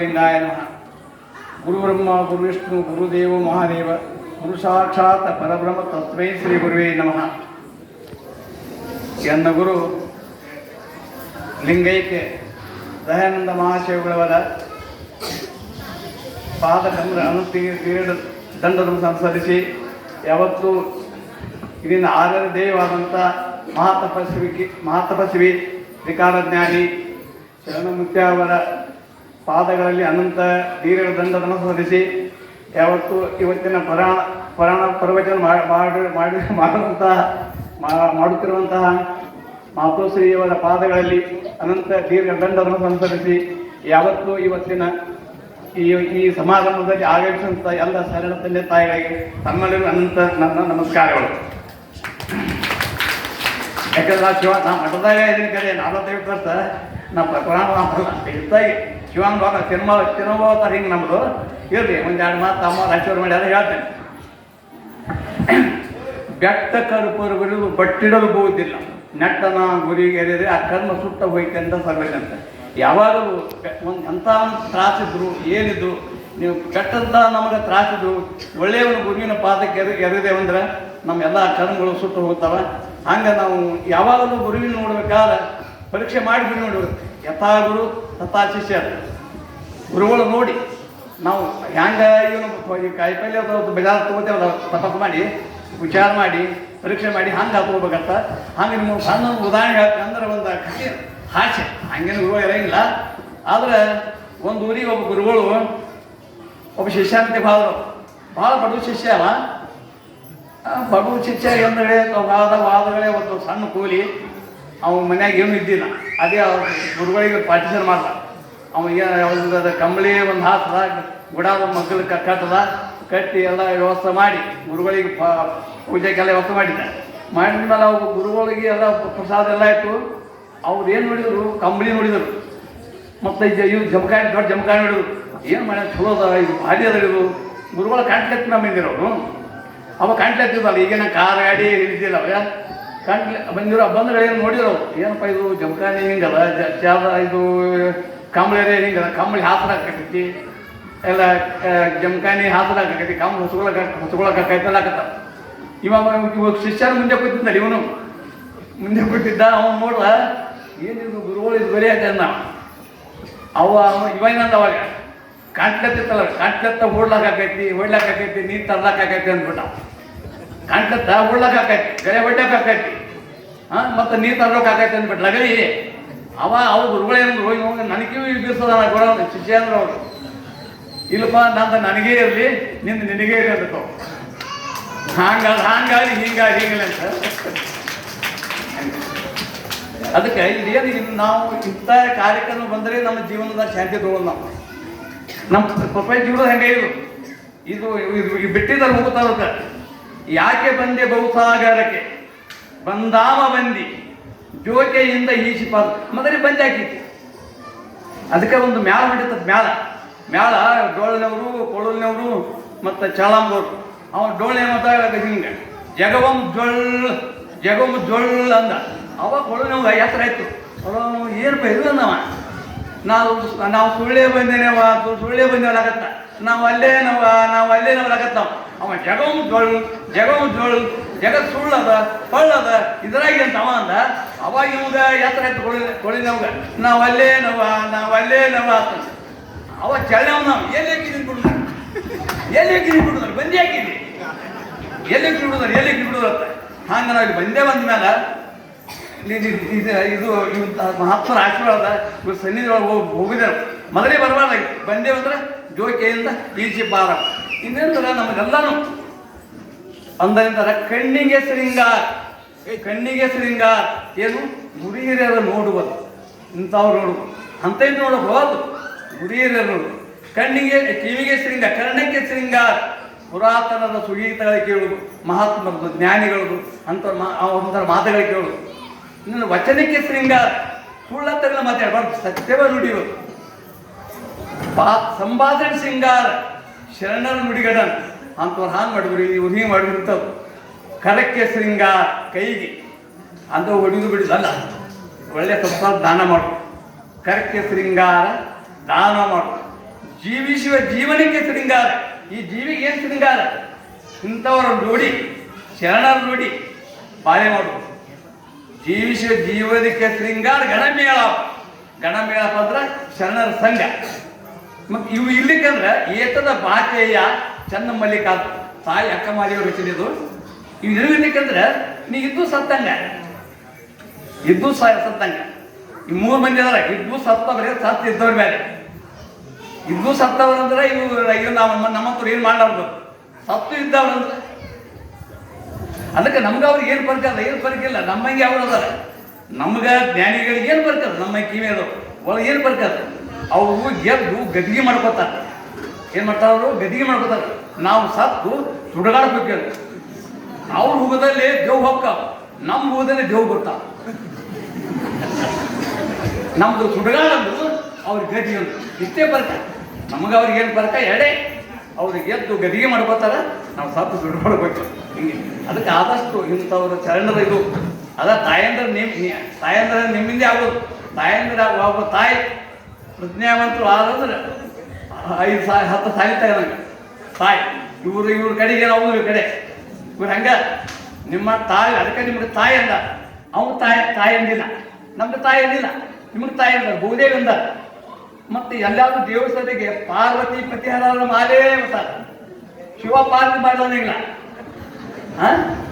ಗುರುಬಸವಲಿಂಗಾಯ ನಮಃ ಗುರುಬ್ರಹ್ಮ ಗುರುವಿಷ್ಣು ಗುರುದೇವ ಮಹಾದೇವ, ಗುರು ಸಾಕ್ಷಾತ್ ಪರಬ್ರಹ್ಮ ತತ್ವೇ ಶ್ರೀ ಗುರುವೇ ನಮಃ. ಎನ್ನ ಗುರು ಲಿಂಗೈಕೆ ದಯಾನಂದ ಮಹಾಶಿವಗಳವರ ಪಾದ ಚಂದ್ರ ಅನುತೀರ್ಣ ದಂಡವನ್ನು ಸಂಸರಿಸಿ ಯಾವತ್ತೂ ಇದರಿಂದ ಆರರ ದೇವಾದಂಥ ಮಹಾತಪಸ್ವಿ ಮಹಾತಪಸ್ವಿ ತ್ರಿಕಾರಜ್ಞಾನಿ ಶರಣಮುತ್ಯ ಅವರ ಪಾದಗಳಲ್ಲಿ ಅನಂತ ದೀರ್ಘ ದಂಡವನ್ನು ಸಾಧಿಸಿ ಯಾವತ್ತು ಇವತ್ತಿನ ಪರಾಣ ಪರಾಣ ಪ್ರವಚನ ಮಾಡಿ ಮಾಡಿ, ಮಾಡುವಂತಹ ಮಾಡುತ್ತಿರುವಂತಹ ಮಾತೃಶ್ರೀಯವರ ಪಾದಗಳಲ್ಲಿ ಅನಂತ ದೀರ್ಘ ದಂಡವನ್ನು ಸಂಸರಿಸಿ ಯಾವತ್ತೂ ಇವತ್ತಿನ ಈ ಈ ಸಮಾರಂಭದಲ್ಲಿ ಆಗಮಿಸಿದಂಥ ಎಲ್ಲ ಶರಣ ತಂದೆ ತಾಯಿಗಳಿಗೆ ತಮ್ಮಲ್ಲಿರುವ ಅನಂತ ನನ್ನ ನಮಸ್ಕಾರಗಳು. ಯಾಕಂದ್ರೆ ನಾ ಶಿವ, ನಾ ಮಠದಾಗ ಇದೀನಿ ನಾನು ನಲವತ್ತೈದು ವರ್ಷ ನಾ ಪುರಾಣ ಮಾಡಲ್ಲ ಶಿವನ್ ಬಾಬ, ಸಿನಿಮಾ ಸಿನಿಮಾ ಹಿಂಗೆ ನಮ್ಮದು ಇರ್ರಿ ಒಂದು ಎರಡು ಮಾತು ತಮ್ಮ ಮಾಡಿ ಮಾಡ್ಯಾರ ಹೇಳ್ತೇನೆ. ಬೆಟ್ಟ ಕರುಪರುಗಳು ಬಟ್ಟಿಡಲು ಬೋದಿಲ್ಲ ನೆಟ್ಟನ ಗುರಿ ಆ ಕರ್ಮ ಸುಟ್ಟ ಹೋಯ್ತೆ ಅಂತ ಸರ್ವೇನಂತ ಯಾವಾಗಲೂ ಒಂದು ಎಂಥ ತ್ರಾಸಿದ್ರು, ಏನಿದ್ರು, ನೀವು ಕೆಟ್ಟಂತ ನಮಗೆ ತ್ರಾಸಿದ್ರು ಒಳ್ಳೆಯವನ ಗುರುವಿನ ಪಾದಕ್ಕೆ ಎರೆ ಎರೆದೇವು ಅಂದ್ರೆ ನಮ್ಮೆಲ್ಲ ಕರ್ಮಗಳು ಸುಟ್ಟು ಹೋಗ್ತಾವೆ. ಹಂಗೆ ನಾವು ಯಾವಾಗಲೂ ಗುರುವಿನ ನೋಡ್ಬೇಕಾದ್ರೆ ಪರೀಕ್ಷೆ ಮಾಡಿ ಗುರು ನೋಡ್ಬೇಕು ಯಥಾ ಗುರು ತಥಾ ಶಿಷ್ಯ. ಗುರುಗಳು ನೋಡಿ, ನಾವು ಹ್ಯಾಂಗ ಇವನು ಈ ಕಾಯಿಪಲ್ಲೆ ಅಥವಾ ಬಜಾರ್ ಅದು ತಪಾಸ್ ಮಾಡಿ ವಿಚಾರ ಮಾಡಿ, ಪರೀಕ್ಷೆ ಮಾಡಿ ಹಂಗೆ ಹಾಕೋಬೇಕಂತ ಹಂಗೆ ನಿಮ್ಮ ಸಣ್ಣ ಉದಾಹರಣೆ ಅಂದ್ರೆ ಒಂದು ಕಥೆ, ಹಾಸ್ಯ. ಹಂಗೇನು ಗುರುಗಳು ಇರಂಗಿಲ್ಲ ಆದ್ರೆ ಒಂದು ಊರಿಗೆ ಒಬ್ಬ ಗುರುಗಳು, ಒಬ್ಬ ಶಿಷ್ಯ ಅಂತ ಭಾಳ ಭಾಳ ಬಡವ ಶಿಷ್ಯ ಅಲ್ಲ ಬಡವ ಶಿಷ್ಯ ಎಂದ್ರೆ ವಾದ ವಾದಗಳೇ ಒಂದು ಸಣ್ಣ ಕೂಲಿ. ಅವನ ಮನ್ಯಾಗ ಏನು ಇದ್ದಿಲ್ಲ. ಅದೇ ಅವ್ರ ಗುರುಗಳಿಗೆ ಪಾರ್ಟಿಷನ್ ಮಾಡ್ದ. ಅವನಿಗೆ ಅದು ಕಂಬಳಿ ಒಂದು ಹಾಕದ ಗುಡಾದ ಮಕ್ಕಳು ಕಟ್ಟದ, ಕಟ್ಟಿ ಎಲ್ಲ ವ್ಯವಸ್ಥೆ ಮಾಡಿ ಗುರುಗಳಿಗೆ ಪ, ಪೂಜೆಗೆಲ್ಲ ವ್ಯವಸ್ಥೆ ಮಾಡಿದ್ದ. ಮಾಡಿದ ಮೇಲೆ ಅವ್ರು ಗುರುಗಳಿಗೆ ಎಲ್ಲ ಪ್ರಸಾದ ಎಲ್ಲ ಇತ್ತು ಅವ್ರು ಏನು ನೋಡಿದ್ರು, ಕಂಬಳಿ ನೋಡಿದರು. ಮತ್ತು ಇವು ಜಮಕಾಯಿ ದೊಡ್ಡ ಜಮಕಾಯಿ ನೋಡಿದ್ರು. ಏನು ಮಾಡ್ಯಾರ, ಚಲೋ ಅದ ಇದು ಭಾರಿ ಅದ ಇದು. ಗುರುಗಳ ಕಾಂಟ್ಲೆಕ್ಟ್ ನಮ್ಮ ಹಿಂದಿರೋರು ಅವ ಕಾಣ್ಲತ್ತಿದ್ದಲ್ಲ ಈಗಿನ ಕಾರ್ ಗಾಡಿ ಇದ್ದಿಲ್ಲ ಅವ. ಕಾಂಟ್ಲೆ ಬಂದಿರೋ ಏನು ನೋಡಿರೋ ಏನಪ್ಪ ಇದು ಜಮಖಾನೆ ಹಿಂಗಲ್ಲ ಜಾದ ಇದು ಕಂಬಳಿ ಹಿಂಗಲ್ಲ ಕಂಬಳಿ ಕಟ್ಟಿ ಎಲ್ಲ ಜಮಖಾನೆ ಜಮಖಾನಿ ಹಾಸನ ಕಟ್ಟಿ ಕಂಬಳಿ ಹೊಸಗೊಳಕ ಹೊಸಗೊಳಕ ಕೈತಲ್ಲ ಹಾಕತ್ತ. ಇವ ಇವಾಗ ಶಿಷ್ಯನ ಮುಂದೆ ಕೂತಿದ್ದಲ್ಲ ಇವನು. ಮುಂದೆ ಕೂತಿದ್ದ, ಅವನು ನೋಡ್ಲ ಏನಿದು ಗುರುಗಳು ಇದು ಬರೀ ಯಾಕಂದ ಅವ ಅವ, ಇವ ಏನಂದ ಅವಾಗ? ಕಾಂಟ್ಲೆತ್ತಿತ್ತಲ್ಲ ಕಾಂಟ್ಲೆತ್ತ ಓಡ್ಲಾಕ ಆಕೈತಿ ಹೊಡ್ಲಾಕ ಆಕೈತಿ ನೀರು ತರ್ಲಾಕೈತಿ ಅಂದ್ಬಿಟ್ಟ. ಓಡ್ಲಾಕ ಆಕೈತಿ ಗರೆ ಹಾಂ ಮತ್ತೆ ನೀರು ತರ್ಲಾಕ ಆಕೈತಿ ಅಂದ್ಬಿಟ್ಟು ಲಗಲಿ ಅವ ಅವ ಹೋಗಿ ಇವಾಗ ನನಗೂ ಬೀರ್ಸದ ಗುರು ಶಿಷ್ಯ ಅಂದ್ರೆ ಅವರು. ಇಲ್ಲಪ್ಪ, ನಂದ ನನಗೇ ಇರಲಿ, ನಿಂದು ನಿನಗೇ ಇರಲಿ ಅಂತ ಹಾಂಗಾದ್ರೆ ಹಾಂಗಾಗಿ, ಹಿಂಗಾಗಿ ಹಿಂಗಿಲ್ಲ ಅಂತ. ಅದಕ್ಕೆ ಇಲ್ಲಿ ಏನು ನಾವು ಇಂಥ ಕಾರ್ಯಕ್ರಮ ಬಂದರೆ ನಮ್ಮ ಜೀವನದ ಶಾಂತಿ ತಗೊಳ್ಳೋದು ನಾವು. ನಮ್ಮ ಪ್ರಪಂಚ ಜೀವನ ಹೆಂಗೆ ಇದು. ಇದು ಹೋಗ್ತಾ ಹೋಗ್ತ ಯಾಕೆ ಬಂದೆ ಬಹುಸಾಗರಕ್ಕೆ? ಬಂದಾವ ಬಂದಿ ಜೋಕೆಯಿಂದ ಈಶಿಪಾದ ಮೊದಲೇ ಬಂದಿ ಹಾಕಿತ್ತು ಅದಕ್ಕೆ ಒಂದು ಮ್ಯಾಲ ಹೊಡಿತದ ಮ್ಯಾಲ ಮ್ಯಾಲ ಡೋಳನವರು, ಕೊಳಲಿನವರು, ಮತ್ತು ಚಾಳಂಬವರು. ಅವ ಡೋಳೆ ಮಾತಾಡ ಹಿಂಗೆ ಜಗವಂ ಜೊಳ್ ಜಗವಂ ಜೊಳ್ ಅಂದ. ಅವ ಕೊಳಲಿನವ ಎತ್ತರ ಆಯ್ತು ಅವನು ಏನು ಇದು ಅಂದವ? ನಾವು ನಾವು ಸುಳ್ಳೆ ಬಂದೇನೇವ ಸುಳ್ಳೆ ಬಂದೇವಲಾಗತ್ತ ನಾವು ಅಲ್ಲೇ ನಾವು ನಾವು ಅಲ್ಲೇ ನಾವಲಾಗತ್ತಾವ ಅವ ಜಗವಂ ಜೊಳ್ ಜಗ ಜೊಳ್ ಜಗತ್ ಸುಳ್ಳದ ಪಳ್ಳದ ಇದ್ರಾಗಿ ಅಂತ ಅವ ಅಂದ. ಅವಾಗ ಇವಾಗ ಎತ್ತರ ಎತ್ತು ಕೊಳಿ, ಕೊಳಿನವ್ಗ ನಾವು ಅಲ್ಲೇ ನವ ನಾವು ಅಲ್ಲೇ ನವ ಅವ ಚಳ್ಳವ್ ನಾವು ಎಲ್ಲಿ ಹಾಕಿದ್ರು ಬಿಡುದ ಎಲ್ಲಿ ಹಾಕಿದ್ರು ಬಿಡುದಾರೆ ಬಂದಿ ಹಾಕಿದ್ರಿ. ಎಲ್ಲಿ ಹಾಕಿ ಬಿಡುದಾರೆ ಎಲ್ಲಿ ಹಾಕಿ ಅಂತ ಹಂಗ ನಾವು ಬಂದೇ ಬಂದ ಮೇಲೆ ಇದು ಇದು, ಇಂಥ ಮಹಾತ್ಮರ ಆಶೀರ್ವಾದ ಸನ್ನಿಧಿ ಒಳಗೆ ಹೋಗಿ, ಹೋಗಿದ್ದಾರೆ. ಮೊದಲೇ ಬರಬಾರ್ದು ಬಂದೇವಂದ್ರೆ ಜೋಕೆಯಿಂದ ಈಜಿ ಬಾರ. ಇನ್ನೇಂದ್ರೆ ನಮಗೆಲ್ಲಾನು ಅಂದರಿಂದರ ಕಣ್ಣಿಗೆ ಶೃಂಗಾರ ಕಣ್ಣಿಗೆ ಶೃಂಗಾರ ಏನು? ಗುರಿ ಹಿರಿಯರ ನೋಡುವುದು. ಇಂಥವ್ರು ನೋಡುವುದು. ಅಂತ ನೋಡು ಹೋದು ಗುರಿ ಹಿರಿಯರು ನೋಡು ಕಣ್ಣಿಗೆ, ಕಿವಿಗೆ ಶೃಂಗಾರ ಕರ್ಣಕ್ಕೆ ಶೃಂಗಾರ ಪುರಾತನದ ಸುಗೀತಗಳ ಕೇಳುವುದು ಮಹಾತ್ಮರದು ಜ್ಞಾನಿಗಳದು, ಅಂತ ಒಂಥರ ಮಾತುಗಳು ಕೇಳುವುದು ಇನ್ನು ವಚನಕ್ಕೆ ಶೃಂಗಾರ ಸುಳ್ಳತ್ತಗಳ ಮಾತಾಡಬಾರ್ದು, ಸತ್ಯವ ನುಡಿಯೋದು ಬಾ ಸಂಭಾಷಣೆ ಶೃಂಗಾರ ಶರಣರ ನುಡಿಗಡನ್ ಅಂತವ್ರು ಹಾಂಗೆ ಮಾಡಿದ್ರು ಇವ್ರು ಹಿಂಗೆ ಮಾಡಿರ್ತವು ಕರಕ್ಕೆ ಶೃಂಗಾರ ಕೈಗೆ. ಅಂತ ಹೊಡಿದು ಬಿಡಿದಲ್ಲ ಒಳ್ಳೆ ಸ್ವಲ್ಪ ದಾನ ಮಾಡು. ಕರಕ್ಕೆ ಶೃಂಗಾರ ದಾನ ಮಾಡು. ಜೀವಿಸುವ ಜೀವನಕ್ಕೆ ಶೃಂಗಾರ. ಈ ಜೀವಿಗೆ ಏನು ಶೃಂಗಾರ? ಇಂಥವರ ನೋಡಿ ಶರಣರ ನೋಡಿ ಬಾಳೆ ಮಾಡು. ಜೀವಿಸುವ ಜೀವನಕ್ಕೆ ಶೃಂಗಾರ ಗಣಮೇಳ ಗಣಮೇಳಪ್ಪ ಅಂದ್ರೆ ಶರಣರ ಸಂಘ. ಮತ್ತು ಇವು ಇರ್ಲಿಕ್ಕಂದ್ರೆ ಏತದ ಬಾಕೆಯ ಚನ್ನ ಮಲ್ಲಿಕಾರ್ ತಾಯಿ ಅಕ್ಕ ಮಾರಿಯವರು ಇದು. ಇವು ಇರ್ಲಿಕ್ಕಂದ್ರೆ ನೀ ಇದ್ದು ಸತ್ತಂಗ. ಇದ್ದು ಸತ್ತಂಗ. ಈ ಮೂರು ಮಂದಿ ಅದಾರ. ಇದ್ದು ಸತ್ತವ್ರೆ ಸತ್ತ ಇದ್ದವ್ರ ಮೇಲೆ ಇದ್ದು ಸತ್ತವ್ರಂದ್ರೆ ಇವು ಇವ್ ನಾವು ನಮ್ಮಂತವ್ರು ಏನು ಮಾಡಲಾರ್ದು? ಸತ್ತು ಇದ್ದವ್ರಂದ್ರೆ ಅದಕ್ಕೆ ನಮ್ಗೆ ಅವ್ರಿಗೆ ಏನು ಬರ್ಕಲ್ಲ ಏನು ಬರ್ಕಿಲ್ಲ ನಮ್ಮಂಗೆ ಅವ್ರು ಅದಾರ. ನಮ್ಗೆ ಜ್ಞಾನಿಗಳಿಗೆ ಏನು ಬರ್ಕಲ್ಲ ನಮ್ಮ ಕಿವಿ ಅದು. ಒಳಗೆ ಏನು ಬರ್ಕಲ್ಲ ಅವರು ಗೆದ್ದು ಗದಿಗೆ ಮಾಡ್ಕೋತಾರೆ. ಏನು ಮಾಡ್ತಾರೆ ಅವರು? ಗದಿಗೆ ಮಾಡ್ಕೋತಾರೆ. ನಾವು ಸತ್ತು ಸುಡಗಾಡ್ಬೇಕು ಅವ್ರ ಹುಗದಲ್ಲಿ ದೇವ್ ಹೊಕ್ಕ ನಮ್ಮ ಹುಗದಲ್ಲಿ ದೇವ್ ಬರ್ತಾವ ನಮ್ದು ಸುಡಗಾಡದು ಅವ್ರ ಗದಿ ಅಂತ. ಇಷ್ಟೇ ಬರ್ಕ ನಮಗೆ ಅವ್ರಿಗೆ ಏನು ಬರ್ಕ ಎಡೆ. ಅವ್ರಿಗೆ ಗೆದ್ದು ಗದಿಗೆ ಮಾಡ್ಕೋತಾರ, ನಾವು ಸತ್ತು ಸುಡ್ಕೊಳ್ಬೇಕು ಹಿಂಗೆ. ಅದಕ್ಕೆ ಆದಷ್ಟು ಇಂಥವ್ರ ಚರಣದ ಇದು. ಅದ ತಾಯಂದ್ರ ನಿಮ್ ತಾಯಂದ್ರ ನಿಮ್ಮಿಂದ ಆಗೋದು. ತಾಯಂದ್ರ ಒಬ್ಬ ತಾಯಿ ಪ್ರಜ್ಞಾವಂತರು ಆದ್ರೆ ಐದು ಸಾಯಿ, ಹತ್ತು ಸಾಯ್ತಾ ನಂಗೆ ತಾಯಿ ಇವ್ರು, ಇವ್ರ ಕಡೆಗೆ ನಾವು ಇವ್ರ ಕಡೆ. ಇವ್ರು ಹಂಗ. ನಿಮ್ಮ ತಾಯಿ, ಅದಕ್ಕೆ ನಿಮ್ಗೆ ತಾಯಿ ಅಂದ. ಅವ್ನು ತಾಯಿ ತಾಯಿ ಅಂದಿಲ್ಲ. ನಮ್ಗೆ ತಾಯಿ ಅಂದಿಲ್ಲ. ನಿಮ್ಗೆ ತಾಯಿ ಅಂದ. ಭೂದೇವಿ ಅಂದ. ಮತ್ತೆ ಎಲ್ಲಾದ್ರೂ ದೇವಸ್ಥಾನಕ್ಕೆ ಪಾರ್ವತಿ ಪ್ರತಿಹಾರ ಮಾಲೇ ಅಂತಾರ. ಶಿವ ಪಾರ್ವತಿ ಮಾಡೋದಿಲ್ಲ ಹಾಂ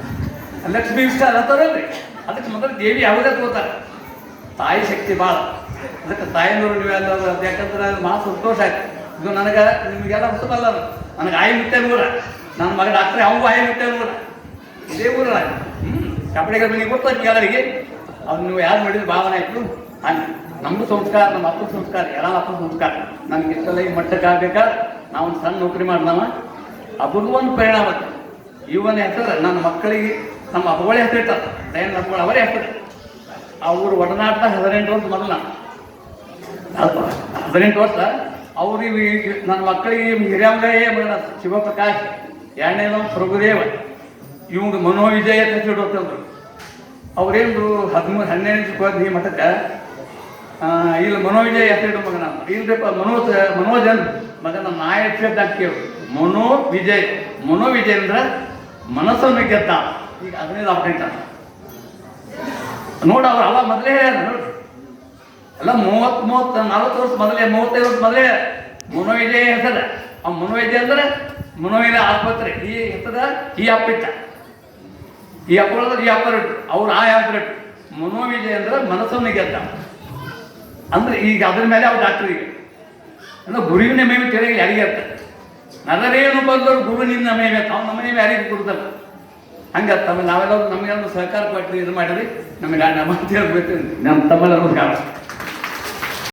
ಲಕ್ಷ್ಮೀ ವಿಷ್ಣ ಅಂತಾರಲ್ರಿ. ಅದಕ್ಕೆ ಮೊದಲು ದೇವಿ ಯಾವುದೇ ತಗೋತಾರೆ? ತಾಯಿ ಶಕ್ತಿ ಭಾಳ ಅದಕ್ಕೆ ತಾಯಿನವರು ನೀವು ಎಲ್ಲ ಯಾಕಂದ್ರೆ ಮಹಾ ಸಂತೋಷ ಆಯ್ತು. ಇದು ನನಗೆ ನಿಮಗೆಲ್ಲ ಹೊಸಬಲ್ಲ ನನಗೆ ಆಯಿ ಮುತ್ತೆ ನೂರ ನನ್ನ ಮಗ ಡಾಕ್ಟ್ರೆ, ಅವಂಗೂ ಆಯಿ ಮುತ್ತೆ ನೂರ ಇದೇ ಊರ ಹ್ಞೂ ಕಪಡೆಗಳ ಮನೆಗೆ ಗೊತ್ತಾಯ್ತು ಎಲ್ಲರಿಗೆ. ಅವ್ನು ನೀವು ಯಾರು ಮಾಡಿದ್ರು ಭಾವನೆ ಆಯ್ತು. ಹಂಗೆ. ನಮ್ಮದು ಸಂಸ್ಕಾರ, ನಮ್ಮ ಅಪ್ಪ ಸಂಸ್ಕಾರ, ಎಲ್ಲ ಅಪ್ಪ ಸಂಸ್ಕಾರ. ನನಗೆ ಇಷ್ಟೆಲ್ಲ ಈ ಮಟ್ಟಕ್ಕೆ ಆಗ್ಬೇಕಾದ್ರೆ ನಾವು ಒಂದು ಸಣ್ಣ ನೌಕರಿ ಮಾಡ್ದವ. ಅಬ್ಬರಿಗೂ ಒಂದು ಪರಿಣಾಮ. ಇವನ ಹೆಸರು ನನ್ನ ಮಕ್ಕಳಿಗೆ ನಮ್ಮ ಅಪ್ಪಗಳೇ ಹೆಸರು ಇಟ್ಟಾರ ದಯನ್ ಮಕ್ಕಳು ಅವರೇ ಹೆಸರು ಅವ್ರ ಒಡನಾಟ ಹದಿನೆಂಟು ವರ್ಷ ಮೊದಲು. ಹದಿನೆಂಟು ವರ್ಷ. ಅವ್ರು ಇವ್ ನನ್ನ ಮಕ್ಕಳಿಗೆ ಹಿರಿಯಂಗಯ್ಯ ಮಗನ ಶಿವಪ್ರಕಾಶ್ ಎರಡನೇದು ಪ್ರಭುದೇವ ಇವಂಗ ಮನೋವಿಜಯ ಅಂತ ಇಡೋತಂದ್ರು ಅವ್ರೇನು ಹದಿಮೂರು, ಹನ್ನೆರಡು ಈ ಮಠಕ್ಕೆ ಇಲ್ಲಿ ಮನೋವಿಜಯ ಹೆಸರಿಡು ಮಗನ. ಇಲ್ರಿಪ್ಪ ಮನೋಜ್ ಮನೋಜ್ ಅಂದ್ ಮಗನ ಕೇಳು ಮನೋ ವಿಜಯ್ ಮನೋ ವಿಜಯ್ ಅಂದ್ರೆ ಮನಸ್ಸನ್ನು ಗೆದ್ದ. ಈಗ ಹದಿನೈದು ಅಪ್ಡೇಟ್ ನೋಡ ಅವ್ರು ಅವ ಮೊದಲೇ ಅಲ್ಲ ಮೂವತ್ ಮೂವತ್ ನಲ್ವತ್ತು ವರ್ಷ ಮೊದಲೇ, ಮೂವತ್ತೈದು ವರ್ಷ ಮೊದಲೇ ಮನೋವೈದ್ಯ ಹೆಸರ ಆ ಮನೋವೈದ್ಯ ಅಂದ್ರೆ ಮನೋವೈದ್ಯ ಆಸ್ಪತ್ರೆ. ಈ ಹೆಸರ ಈ ಅಪ್ಪಿಟ್ಟ. ಈ ಅಪ್ಪಳದ ಈ ಅಪ್ಪರಿಟ್ಟು ಅವ್ರು ಆ ಅಪ್ಪರಿಟ್ಟು ಮನೋವಿಜಯ ಅಂದ್ರೆ ಮನಸ್ಸನ್ನು ಗೆದ್ದ. ಅಂದ್ರೆ ಈಗ ಅದ್ರ ಮೇಲೆ ಅವ್ರು ಡಾಕ್ಟ್ರಿಗೆ ಅಂದ್ರೆ ಗುರುವಿನ ಮೇಲೆ ತೆರೆಗೆ ಯಾರಿಗೆ ಇರ್ತದೆ ನಗರೇನು ಬಂದವರು ಗುರುವಿನಿಂದ ಮೇಲೆ ತಾವು ನಮ್ಮ ಮೇಲೆ ಯಾರಿಗೆ ಕೊಡ್ತಾರೆ ಹಂಗ ತಮ್ಮ ನಾವೆಲ್ಲ ನಮಗೆ ಒಂದು ಸಹಕಾರ ಕೊಟ್ಟರೆ ಇದು ಮಾಡಿರಿ. ನಮಗೆ ನಮ್ಮ ಅಂತ